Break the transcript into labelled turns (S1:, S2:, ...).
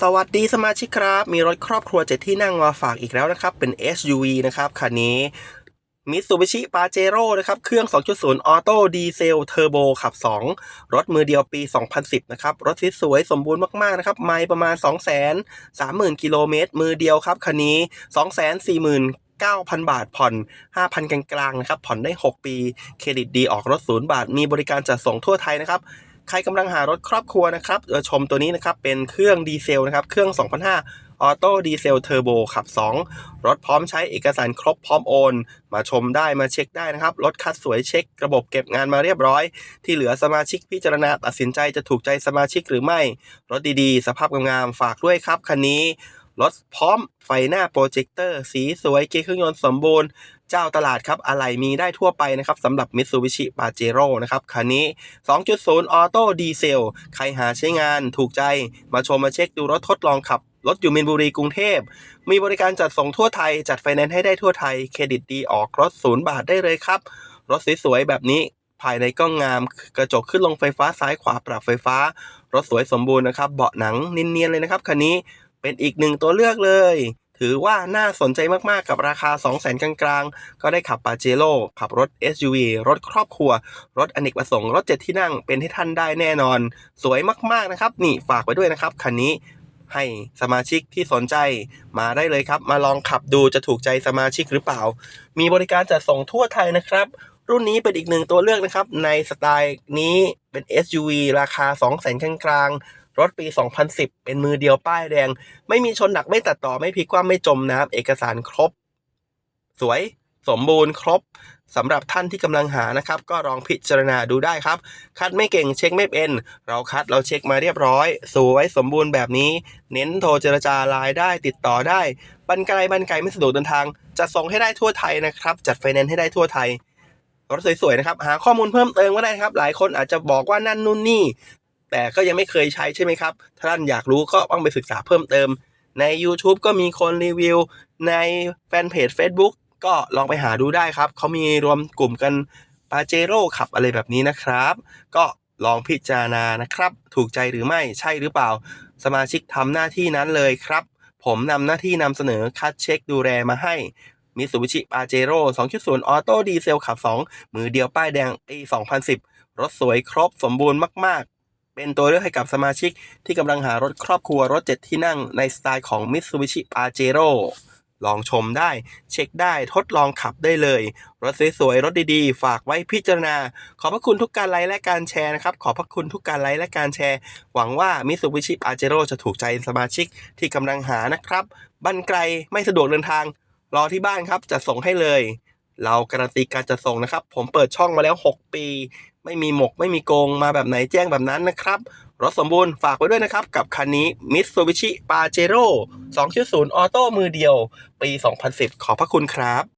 S1: สวัสดีสมาชิกครับ มีรถครอบครัวเจ็ดที่นั่งมาฝากอีกแล้วนะครับ เป็น SUV นะครับคันนี้ Mitsubishi Pajero นะครับ เครื่อง 2.0 ออโต้ดีเซลเทอร์โบขับ 2 รถมือเดียวปี 2010 นะครับ รถสวยสมบูรณ์มาก ๆ นะครับ ไม่ประมาณ 230,000 กิโลเมตร มือเดียวครับ คันนี้ 240,000 9,000 บาทผ่อน 5,000 กลางๆนะครับ ผ่อนได้ 6 ปี เครดิตดีออกรถศูนย์บาท มีบริการจัดส่งทั่วไทยนะครับ ใครกำลังหารถครอบครัวนะครับชมตัวนี้นะครับเป็นเครื่องดีเซลนะครับเครื่อง 2005ออโต้ดีเซลเทอร์โบขับ 2 รถพร้อมใช้เอกสารครบพร้อมโอน มาชมได้มาเช็คได้นะครับ รถคัดสวยเช็ค ระบบเก็บงานมาเรียบร้อย ที่เหลือสมาชิกพิจารณาตัดสินใจจะถูกใจสมาชิกหรือไม่ รถดีๆ สภาพงามๆฝากด้วยครับคันนี้ รถพร้อมไฟหน้าโปรเจคเตอร์ สีสวยเกียร์เครื่องยนต์สมบูรณ์ เจ้าตลาดครับอะไหล่มีได้ทั่วไปนะครับสำหรับ Mitsubishi Pajero นะครับคันนี้ 2.0 ออโต้ดีเซล ใครหาใช้งานถูกใจมาชมมาเช็คดูรถทดลองขับ รถอยู่มินบุรีกรุงเทพ มีบริการจัดส่งทั่วไทย จัดไฟแนนซ์ให้ได้ทั่วไทย เครดิตดีออกรถศูนย์บาทได้เลยครับ รถสวยๆแบบนี้ภายในก็งามกระจกขึ้นลงไฟฟ้าซ้ายขวาปรับไฟฟ้า รถสวยสมบูรณ์นะครับ เบาะหนังเนียนๆเลยนะครับคันนี้ เป็นอีกหนึ่งตัวเลือกเลย ถือว่าน่าสนใจมาก ๆ กับราคา 2 0 0 0 0 0กลางๆ ก็ได้ขับปาเจโร่ขับรถ SUV รถครอบครัว รถอเนกประสงค์ รถเจ็ดที่นั่งเป็นให้ท่านได้แน่นอน สวยมากๆนะครับ นี่ฝากไว้ด้วยนะครับ คันนี้ให้สมาชิกที่สนใจมาได้เลยครับ มาลองขับดูจะถูกใจสมาชิกหรือเปล่า มีบริการจัดส่งทั่วไทยนะครับ รุ่นนี้เป็นอีกหนึ่งตัวเลือกนะครับ ในสไตล์นี้เป็น SUV ราคา 2 0 0 0 0 0กลางๆ รถปี 2010 เป็นมือเดียวป้ายแดง ไม่มีชนหนักไม่ตัดต่อไม่พลิกคว่ำไม่จมน้ำเอกสารครบ สวยสมบูรณ์ครบสำหรับท่านที่กำลังหานะครับ ก็ลองพิจารณาดูได้ครับ คัดไม่เก่งเช็คไม่เป็น เราคัดเราเช็คมาเรียบร้อย สวยสมบูรณ์แบบนี้ เน้นโทรเจรจาไลน์ได้ติดต่อได้ บันไกลบันไกลไม่สะดวกเดินทาง จัดส่งให้ได้ทั่วไทยนะครับ จัดไฟแนนซ์ให้ได้ทั่วไทยรถสวยๆนะครับ หาข้อมูลเพิ่มเติมก็ได้ครับ หลายคนอาจจะบอกว่านั่นนู่นนี่ แต่ก็ยังไม่เคยใช้ใช่ไหมครับ ถ้าท่านอยากรู้ก็ต้องไปศึกษาเพิ่มเติม ใน YouTube ก็มีคนรีวิว ในแฟนเพจ Facebook ก็ลองไปหาดูได้ครับ เขามีรวมกลุ่มกันปาเจโร่ขับอะไรแบบนี้นะครับ ก็ลองพิจารณานะครับ ถูกใจหรือไม่ใช่หรือเปล่า สมาชิกทำหน้าที่นั้นเลยครับ ผมนำหน้าที่นำเสนอคัดเช็คดูแลมาให้มิสูบิชิปาเจโร่2.0 ออโต้ดีเซลขับ 2 มือเดียวป้ายแดงปี2010 รถสวยครบสมบูรณ์มาก เป็นตัวเลือกให้กับสมาชิกที่กำลังหารถครอบครัวรถ7ที่นั่งในสไตล์ของ Mitsubishi Pajero ลองชมได้ เช็คได้ทดลองขับได้เลย รถสวยๆ รถดีๆ ฝากไว้พิจารณา ขอบพระคุณทุกการไลค์และการแชร์นะครับ ขอบพระคุณทุกการไลค์และการแชร์ หวังว่า Mitsubishi Pajero จะถูกใจสมาชิกที่กำลังหานะครับบ้านไกลไม่สะดวกเดินทาง รอที่บ้านครับจะส่งให้เลย เราการันตีการจะส่งนะครับ ผมเปิดช่องมาแล้ว 6 ปี ไม่มีหมกไม่มีโกงมาแบบไหนแจ้งแบบนั้นนะครับ รถสมบูรณ์ฝากไว้ด้วยนะครับ กับคันนี้ Mitsubishi Pajero 2.0 ออโต้มือเดียว ปี 2010 ขอบพระคุณครับ